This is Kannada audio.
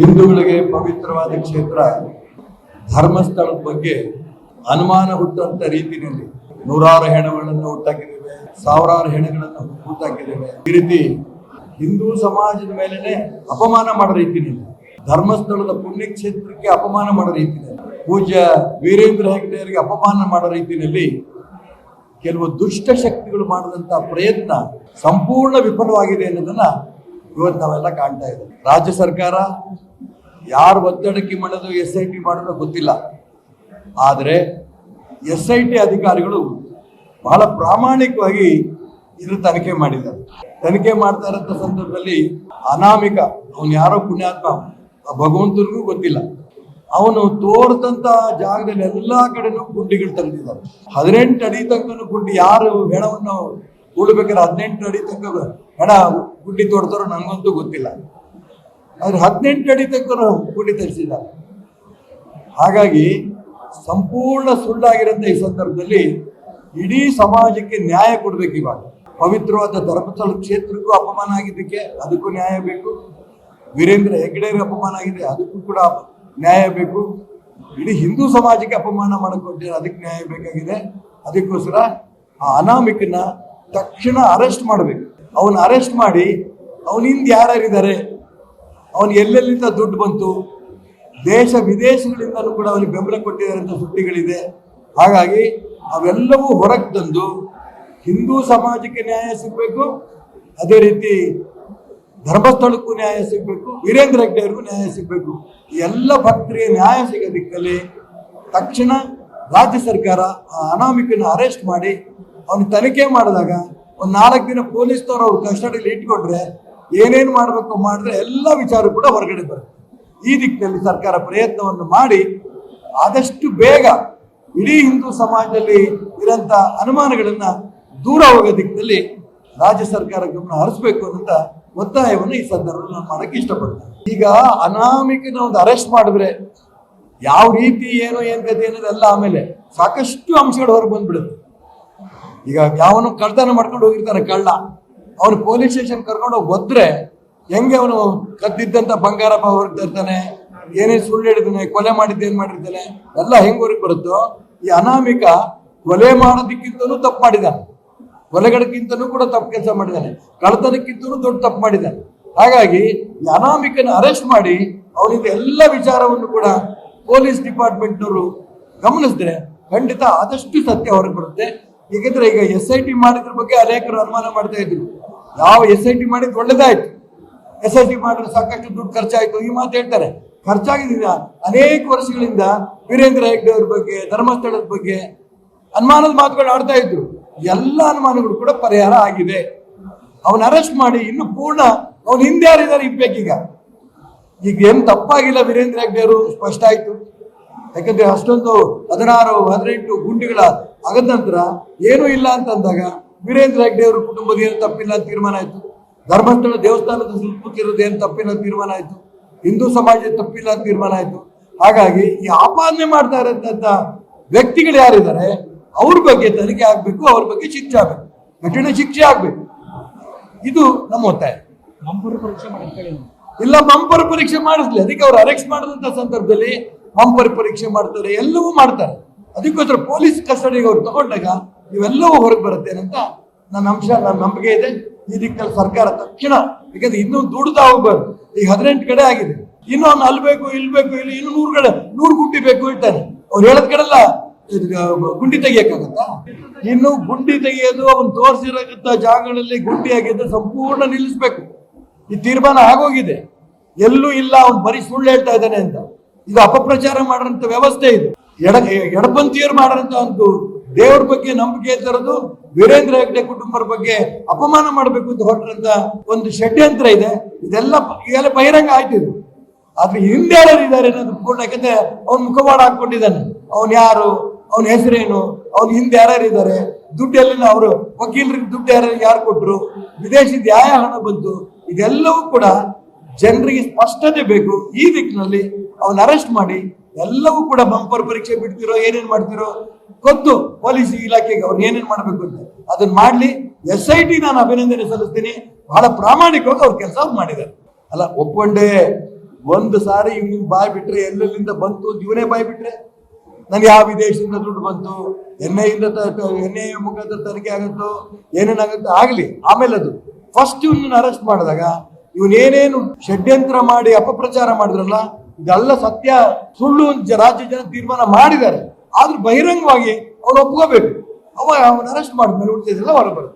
ಹಿಂದೂಗಳಿಗೆ ಪವಿತ್ರವಾದ ಕ್ಷೇತ್ರ. ಧರ್ಮಸ್ಥಳದ ಬಗ್ಗೆ ಅನುಮಾನ ಹುಟ್ಟುವಂತ ರೀತಿಯಲ್ಲಿ ನೂರಾರು ಹೆಣಗಳನ್ನು ಹುಟ್ಟಾಕಿದ್ದೇವೆ, ಸಾವಿರಾರು ಹೆಣಗಳನ್ನು ಹುಟ್ಟಾಕಿದ್ದೇವೆ. ಈ ರೀತಿ ಹಿಂದೂ ಸಮಾಜದ ಮೇಲೆನೆ ಅಪಮಾನ ಮಾಡೋ ರೀತಿಯಲ್ಲಿ, ಧರ್ಮಸ್ಥಳದ ಪುಣ್ಯಕ್ಷೇತ್ರಕ್ಕೆ ಅಪಮಾನ ಮಾಡೋ ರೀತಿಯಲ್ಲಿ, ಪೂಜ್ಯ ವೀರೇಂದ್ರ ಹೆಗ್ಡೆಯವರಿಗೆ ಅಪಮಾನ ಮಾಡೋ ರೀತಿಯಲ್ಲಿ ಕೆಲವು ದುಷ್ಟ ಶಕ್ತಿಗಳು ಮಾಡಿದಂತ ಪ್ರಯತ್ನ ಸಂಪೂರ್ಣ ವಿಫಲವಾಗಿದೆ ಅನ್ನೋದನ್ನ ಇವತ್ತು ನಾವೆಲ್ಲ ಕಾಣ್ತಾ ಇದ್ದೀವಿ. ರಾಜ್ಯ ಸರ್ಕಾರ ಯಾರು ಒತ್ತಡಕ್ಕೆ ಮಾಡೋದು ಎಸ್ ಐ ಟಿ ಮಾಡೋದು ಗೊತ್ತಿಲ್ಲ. ಆದರೆ ಎಸ್ ಐ ಟಿ ಅಧಿಕಾರಿಗಳು ಬಹಳ ಪ್ರಾಮಾಣಿಕವಾಗಿ ಇದ್ರ ತನಿಖೆ ಮಾಡಿದ್ದಾರೆ. ತನಿಖೆ ಮಾಡ್ತಾ ಇರೋಂಥ ಸಂದರ್ಭದಲ್ಲಿ ಅನಾಮಿಕ, ಅವನು ಯಾರೋ ಪುಣ್ಯಾತ್ಮ ಭಗವಂತನಿಗೂ ಗೊತ್ತಿಲ್ಲ. ಅವನು ತೋರ್ದಂತ ಜಾಗದಲ್ಲಿ ಎಲ್ಲ ಕಡೆನೂ ಗುಂಡಿಗಳು ತಂದಿದ್ದಾರೆ. ಹದಿನೆಂಟು ಅಡಿ ತನಕನು ಗುಂಡಿ ಯಾರು ಹೆಣವನ್ನು ಉಳ್ಬೇಕಾದ್ರೆ ಹದಿನೆಂಟು ಅಡಿ ತನಕ ಹಣ ಗುಂಡಿ ತೋಡ್ತಾರೋ ನನಗಂತೂ ಗೊತ್ತಿಲ್ಲ. ಆದ್ರೆ ಹದಿನೆಂಟು ಅಡಿ ತನಕ ಗುಂಡಿ ತರಿಸಿಲ್ಲ. ಹಾಗಾಗಿ ಸಂಪೂರ್ಣ ಸುಳ್ಳಾಗಿರೋಂಥ ಈ ಸಂದರ್ಭದಲ್ಲಿ ಇಡೀ ಸಮಾಜಕ್ಕೆ ನ್ಯಾಯ ಕೊಡ್ಬೇಕು ಇವಾಗ. ಪವಿತ್ರವಾದ ಧರ್ಮಸ್ಥಳ ಕ್ಷೇತ್ರಕ್ಕೂ ಅಪಮಾನ ಆಗಿದ್ದಕ್ಕೆ ಅದಕ್ಕೂ ನ್ಯಾಯ ಬೇಕು. ವೀರೇಂದ್ರ ಹೆಗ್ಡೆಗೆ ಅಪಮಾನ ಆಗಿದೆ ಅದಕ್ಕೂ ಕೂಡ ನ್ಯಾಯ ಬೇಕು. ಇಡೀ ಹಿಂದೂ ಸಮಾಜಕ್ಕೆ ಅಪಮಾನ ಮಾಡಿಕೊಟ್ಟಿದ್ದಾರೆ ಅದಕ್ಕೆ ನ್ಯಾಯ ಬೇಕಾಗಿದೆ. ಅದಕ್ಕೋಸ್ಕರ ಆ ಅನಾಮಿಕನ ತಕ್ಷಣ ಅರೆಸ್ಟ್ ಮಾಡಬೇಕು. ಅವನು ಅರೆಸ್ಟ್ ಮಾಡಿ ಅವನಿಂದ ಯಾರ್ಯಾರಿದ್ದಾರೆ, ಅವನು ಎಲ್ಲೆಲ್ಲಿಂದ ದುಡ್ಡು ಬಂತು, ದೇಶ ವಿದೇಶಗಳಿಂದಲೂ ಕೂಡ ಅವನಿಗೆ ಬೆಂಬಲ ಕೊಟ್ಟಿದ್ದಾರೆ ಅಂತ ಸುದ್ದಿಗಳಿದೆ. ಹಾಗಾಗಿ ಅವೆಲ್ಲವೂ ಹೊರಗೆ ತಂದು ಹಿಂದೂ ಸಮಾಜಕ್ಕೆ ನ್ಯಾಯ ಸಿಗಬೇಕು, ಅದೇ ರೀತಿ ಧರ್ಮಸ್ಥಳಕ್ಕೂ ನ್ಯಾಯ ಸಿಗಬೇಕು, ವೀರೇಂದ್ರ ಹೆಗ್ಡೆ ಅವ್ರಿಗೂ ನ್ಯಾಯ ಸಿಗಬೇಕು. ಎಲ್ಲ ಭಕ್ತರಿಗೆ ನ್ಯಾಯ ಸಿಗೋದಿಕ್ಕಲ್ಲಿ ತಕ್ಷಣ ರಾಜ್ಯ ಸರ್ಕಾರ ಆ ಅನಾಮಿಕನ ಅರೆಸ್ಟ್ ಮಾಡಿ ಅವನು ತನಿಖೆ ಮಾಡಿದಾಗ ಒಂದು ನಾಲ್ಕು ದಿನ ಪೊಲೀಸ್ನವ್ರು ಅವ್ರು ಕಸ್ಟಡಿಯಲ್ಲಿ ಇಟ್ಕೊಂಡ್ರೆ ಏನೇನು ಮಾಡಬೇಕು ಮಾಡಿದ್ರೆ ಎಲ್ಲ ವಿಚಾರ ಕೂಡ ಹೊರಗಡೆ ಬರುತ್ತೆ. ಈ ದಿಕ್ಕಿನಲ್ಲಿ ಸರ್ಕಾರ ಪ್ರಯತ್ನವನ್ನು ಮಾಡಿ ಆದಷ್ಟು ಬೇಗ ಇಡೀ ಹಿಂದೂ ಸಮಾಜದಲ್ಲಿ ಇರೋಂಥ ಅನುಮಾನಗಳನ್ನು ದೂರ ಹೋಗೋ ದಿಕ್ಕಿನಲ್ಲಿ ರಾಜ್ಯ ಸರ್ಕಾರ ಗಮನ ಹರಿಸ್ಬೇಕು ಅಂತ ಒತ್ತಾಯವನ್ನು ಈ ಸಂದರ್ಭದಲ್ಲಿ ನಾನು ಮಾಡಕ್ಕೆ ಇಷ್ಟಪಡ್ತೇನೆ. ಈಗ ಅನಾಮಿಕನ ಒಂದು ಅರೆಸ್ಟ್ ಮಾಡಿದ್ರೆ ಯಾವ ರೀತಿ, ಏನು ಏನು ಗತಿ ಅನ್ನೋದೆಲ್ಲ ಆಮೇಲೆ ಸಾಕಷ್ಟು ಅಂಶಗಳು ಹೊರಗೆ ಬಂದ್ಬಿಡುತ್ತೆ. ಈಗ ಯಾವನು ಕಳ್ತನ ಮಾಡ್ಕೊಂಡು ಹೋಗಿರ್ತಾನೆ, ಕಳ್ಳ. ಅವನು ಪೊಲೀಸ್ ಸ್ಟೇಷನ್ ಕರ್ಕೊಂಡು ಹೋಗಿ ಹೆಂಗೆ ಅವನು ಕದ್ದಿದ್ದಂತ ಬಂಗಾರ ಹೊರಗೆ ಏನೇ ಸುಳ್ಳು ಹೇಳಿದಾನೆ ಕೊಲೆ ಮಾಡಿದ್ದೆ ಏನ್ ಮಾಡಿರ್ತಾನೆ, ಎಲ್ಲ ಹೆಂಗ್ ಹೊರಗೆ ಬರುತ್ತೋ, ಈ ಅನಾಮಿಕ ಕೊಲೆ ಮಾಡೋದಕ್ಕಿಂತನೂ ತಪ್ಪು ಮಾಡಿದ್ದಾನೆ. ಕೊಲೆಗಳಕ್ಕಿಂತನೂ ಕೂಡ ತಪ್ಪು ಕೆಲಸ ಮಾಡಿದ್ದಾನೆ. ಕಳ್ಳತನಕ್ಕಿಂತನೂ ದೊಡ್ಡ ತಪ್ಪು ಮಾಡಿದ್ದಾನೆ. ಹಾಗಾಗಿ ಈ ಅನಾಮಿಕನ ಅರೆಸ್ಟ್ ಮಾಡಿ ಅವನಿಂದ ಎಲ್ಲ ವಿಚಾರವನ್ನು ಕೂಡ ಪೊಲೀಸ್ ಡಿಪಾರ್ಟ್ಮೆಂಟ್ನವರು ಗಮನಿಸಿದ್ರೆ ಖಂಡಿತ ಆದಷ್ಟು ಸತ್ಯ ಹೊರಗೆ ಬರುತ್ತೆ. ಏಕೆಂದ್ರೆ ಈಗ ಎಸ್ ಐ ಟಿ ಮಾಡಿದ್ರ ಬಗ್ಗೆ ಅನೇಕರು ಅನುಮಾನ ಮಾಡ್ತಾ ಇದ್ರು. ಯಾವ ಎಸ್ ಐ ಟಿ ಮಾಡಿದ್ ಒಳ್ಳೇದಾಯ್ತು. ಎಸ್ ಐ ಟಿ ಮಾಡಿದ್ರೆ ಸಾಕಷ್ಟು ದುಡ್ಡು ಖರ್ಚಾಯ್ತು. ಈ ಮಾತು ಹೇಳ್ತಾರೆ. ಖರ್ಚಾಗಿದ್ದ ಅನೇಕ ವರ್ಷಗಳಿಂದ ವೀರೇಂದ್ರ ಹೆಗ್ಡೆ ಅವ್ರ ಬಗ್ಗೆ, ಧರ್ಮಸ್ಥಳದ ಬಗ್ಗೆ ಅನುಮಾನದ ಮಾತುಗಳು ಆಡ್ತಾ ಇದ್ರು. ಎಲ್ಲ ಅನುಮಾನಗಳು ಕೂಡ ಪರಿಹಾರ ಆಗಿದೆ. ಅವನ ಅರೆಸ್ಟ್ ಮಾಡಿ ಇನ್ನು ಪೂರ್ಣ ಅವನ ಹಿಂದೆ ಯಾರಿದ್ದಾರೆ ಇರ್ಬೇಕೀಗ. ಈಗ ಏನು ತಪ್ಪಾಗಿಲ್ಲ ವೀರೇಂದ್ರ ಹೆಗ್ಡೆ ಅವರು. ಸ್ಪಷ್ಟ ಆಯ್ತು. ಯಾಕಂದ್ರೆ ಅಷ್ಟೊಂದು ಹದಿನಾರು ಹದಿನೆಂಟು ಗುಂಡಿಗಳ ಆಗದ ನಂತರ ಏನೂ ಇಲ್ಲ ಅಂತಂದಾಗ ವೀರೇಂದ್ರ ಹೆಗ್ಡೆ ಅವರ ಕುಟುಂಬದ ಏನು ತಪ್ಪಿಲ್ಲ ಅಂತ ತೀರ್ಮಾನ ಆಯಿತು. ಧರ್ಮಸ್ಥಳ ದೇವಸ್ಥಾನದ ಸುತ್ತಮುತ್ತಿರೋದು ಏನು ತಪ್ಪಿಲ್ಲ ಅಂತ ತೀರ್ಮಾನ ಆಯಿತು. ಹಿಂದೂ ಸಮಾಜ ತಪ್ಪಿಲ್ಲ ಅಂತ ತೀರ್ಮಾನ ಆಯಿತು. ಹಾಗಾಗಿ ಈ ಆಪಾದನೆ ಮಾಡ್ತಾ ಇರೋಂಥ ವ್ಯಕ್ತಿಗಳು ಯಾರಿದ್ದಾರೆ ಅವ್ರ ಬಗ್ಗೆ ತನಿಖೆ ಆಗಬೇಕು ಅವ್ರ ಬಗ್ಗೆ ಶಿಕ್ಷೆ ಆಗಬೇಕು. ಕಠಿಣ ಶಿಕ್ಷೆ ಆಗಬೇಕು. ಇದು ನಮ್ಮ ಒತ್ತಾಯ. ಮಂಪರು ಪರೀಕ್ಷೆ ಇಲ್ಲ ಮಂಪುರ ಪರೀಕ್ಷೆ ಮಾಡಿಸ್ಲಿ. ಅದಕ್ಕೆ ಅವ್ರು ಅರೆಸ್ಟ್ ಮಾಡಿದಂಥ ಸಂದರ್ಭದಲ್ಲಿ ಬಂಪರ್ ಪರೀಕ್ಷೆ ಮಾಡ್ತಾರೆ, ಎಲ್ಲವೂ ಮಾಡ್ತಾರೆ. ಅದಕ್ಕೋಸ್ಕರ ಪೊಲೀಸ್ ಕಸ್ಟಡಿಗೆ ಅವ್ರು ತಗೊಂಡಾಗ ಇವೆಲ್ಲವೂ ಹೊರಗೆ ಬರುತ್ತೆ ಅಂತ ನನ್ನ ಅಂಶ, ನನ್ನ ನಂಬಿಕೆ ಇದೆ. ಈ ದಿಕ್ಕಲ್ಲಿ ಸರ್ಕಾರ ತಕ್ಷಣ, ಯಾಕಂದ್ರೆ ಇನ್ನೂ ದುಡ್ತಾ ಹೋಗ್ಬಾರ್ದು. ಈಗ ಹದಿನೆಂಟು ಕಡೆ ಆಗಿದೆ. ಇನ್ನೂ ಅವ್ನು ಅಲ್ಲಿ ಬೇಕು ಇಲ್ಲಿ, ಇನ್ನು ನೂರು ಕಡೆ, ನೂರು ಗುಂಡಿ ಬೇಕು ಇರ್ತಾನೆ ಅವ್ರು ಹೇಳದ್ ಕಡೆಲ್ಲ ಗುಂಡಿ ತೆಗಿಯಕ್ಕಾಗತ್ತಾ? ಇನ್ನು ಗುಂಡಿ ತೆಗೆಯೋದು, ಅವನು ತೋರಿಸಿರೋಂಥ ಜಾಗಗಳಲ್ಲಿ ಗುಂಡಿ ಆಗಿದ್ದು ಸಂಪೂರ್ಣ ನಿಲ್ಲಿಸ್ಬೇಕು. ಈ ತೀರ್ಮಾನ ಆಗೋಗಿದೆ. ಎಲ್ಲೂ ಇಲ್ಲ, ಅವ್ನು ಬರೀ ಸುಳ್ಳು ಹೇಳ್ತಾ ಇದ್ದಾನೆ ಅಂತ. ಇದು ಅಪಪ್ರಚಾರ ಮಾಡೋಂಥ ವ್ಯವಸ್ಥೆ ಇದು. ಎಡ, ಎಡಪಂಥೀಯರು ಮಾಡೋಂಥ ಒಂದು ದೇವರ ಬಗ್ಗೆ ನಂಬಿಕೆ ತರೋದು ವೀರೇಂದ್ರ ಹೆಗ್ಡೆ ಕುಟುಂಬರ ಬಗ್ಗೆ ಅಪಮಾನ ಮಾಡಬೇಕು ಅಂತ ಹೊರಟಂತ ಒಂದು ಷಡ್ಯಂತ್ರ ಇದೆ. ಇದೆಲ್ಲ ಇದೆಲ್ಲ ಬಹಿರಂಗ ಆಯ್ತು ಇದು ಆದ್ರೆ ಹಿಂದೆ ಯಾರು ಇದ್ದಾರೆ ಅನ್ನೋದು ಪೂರ್ಣ ಯಾಕಂದ್ರೆ ಅವ್ನ ಮುಖವಾಡ ಹಾಕೊಂಡಿದ್ದಾನೆ ಅವ್ನು ಯಾರು? ಅವನ ಹೆಸರೇನು? ಅವ್ನ ಹಿಂದೆ ಯಾರ್ಯಾರು ಇದ್ದಾರೆ? ದುಡ್ಡು ಎಲ್ಲಿಲ್ಲ ಅವರು ವಕೀಲರಿಗೆ ದುಡ್ಡು ಯಾರು ಯಾರು ಕೊಟ್ಟರು ವಿದೇಶದ ಯಾವ ಹಣ ಬಂತು. ಇದೆಲ್ಲವೂ ಕೂಡ ಜನರಿಗೆ ಸ್ಪಷ್ಟತೆ ಬೇಕು. ಈ ದಿಕ್ಕಿನಲ್ಲಿ ಅವನ ಅರೆಸ್ಟ್ ಮಾಡಿ ಎಲ್ಲವೂ ಕೂಡ ಬಂಪರ್ ಪರೀಕ್ಷೆ ಬಿಡ್ತಿರೋ, ಏನೇನ್ ಮಾಡ್ತಿರೋ, ಗೊತ್ತು. ಪೊಲೀಸ್ ಇಲಾಖೆಗೆ ಅವ್ರು ಏನೇನ್ ಮಾಡ್ಬೇಕು ಅಂತ. ಅದನ್ನ ಮಾಡ್ಲಿ. ಎಸ್ ಐ ಟಿ ನಾನು ಅಭಿನಂದನೆ ಸಲ್ಲಿಸ್ತೀನಿ. ಬಹಳ ಪ್ರಾಮಾಣಿಕವಾಗಿ ಅವ್ರ ಕೆಲಸ ಮಾಡಿದ್ದಾರೆ. ಅಲ್ಲ, ಒಪ್ಕೊಂಡೆ. ಒಂದು ಸಾರಿ ಇವ್ ನಿಮ್ ಬಾಯ್ ಬಿಟ್ರೆ ಎಲ್ಲೆಲ್ಲಿಂದ ಬಂತು ಇವನೇ ಬಾಯ್ ಬಿಟ್ರೆ? ನನ್ಗೆ ಯಾವ ವಿದೇಶದಿಂದ ದುಡ್ಡು ಬಂತು? ಎಣ್ಣೆಯಿಂದ ಎಣ್ಣೆ ಮುಖಾಂತರ ತನಿಖೆ ಆಗುತ್ತೋ? ಏನೇನಾಗುತ್ತೋ ಆಗಲಿ. ಆಮೇಲೆ ಅದು ಫಸ್ಟ್ ಇವ್ನ ಅರೆಸ್ಟ್ ಮಾಡಿದಾಗ ಇವನೇನೇನು ಷಡ್ಯಂತ್ರ ಮಾಡಿ ಅಪಪ್ರಚಾರ ಮಾಡಿದ್ರಲ್ಲ, ಇದೆಲ್ಲ ಸತ್ಯ. ಸುಳ್ಳು ಅಂತ ರಾಜ್ಯ ಜನ ತೀರ್ಮಾನ ಮಾಡಿದ್ದಾರೆ. ಆದ್ರೂ ಬಹಿರಂಗವಾಗಿ ಅವ್ರು ಒಪ್ಕೋಬೇಕು. ಅವ, ಅವನ ಅರೆಸ್ಟ್ ಮಾಡಿದ್ಮೇಲೆ ಉಳಿದಿದ್ದೆಲ್ಲ ಹೊರಬರುತ್ತೆ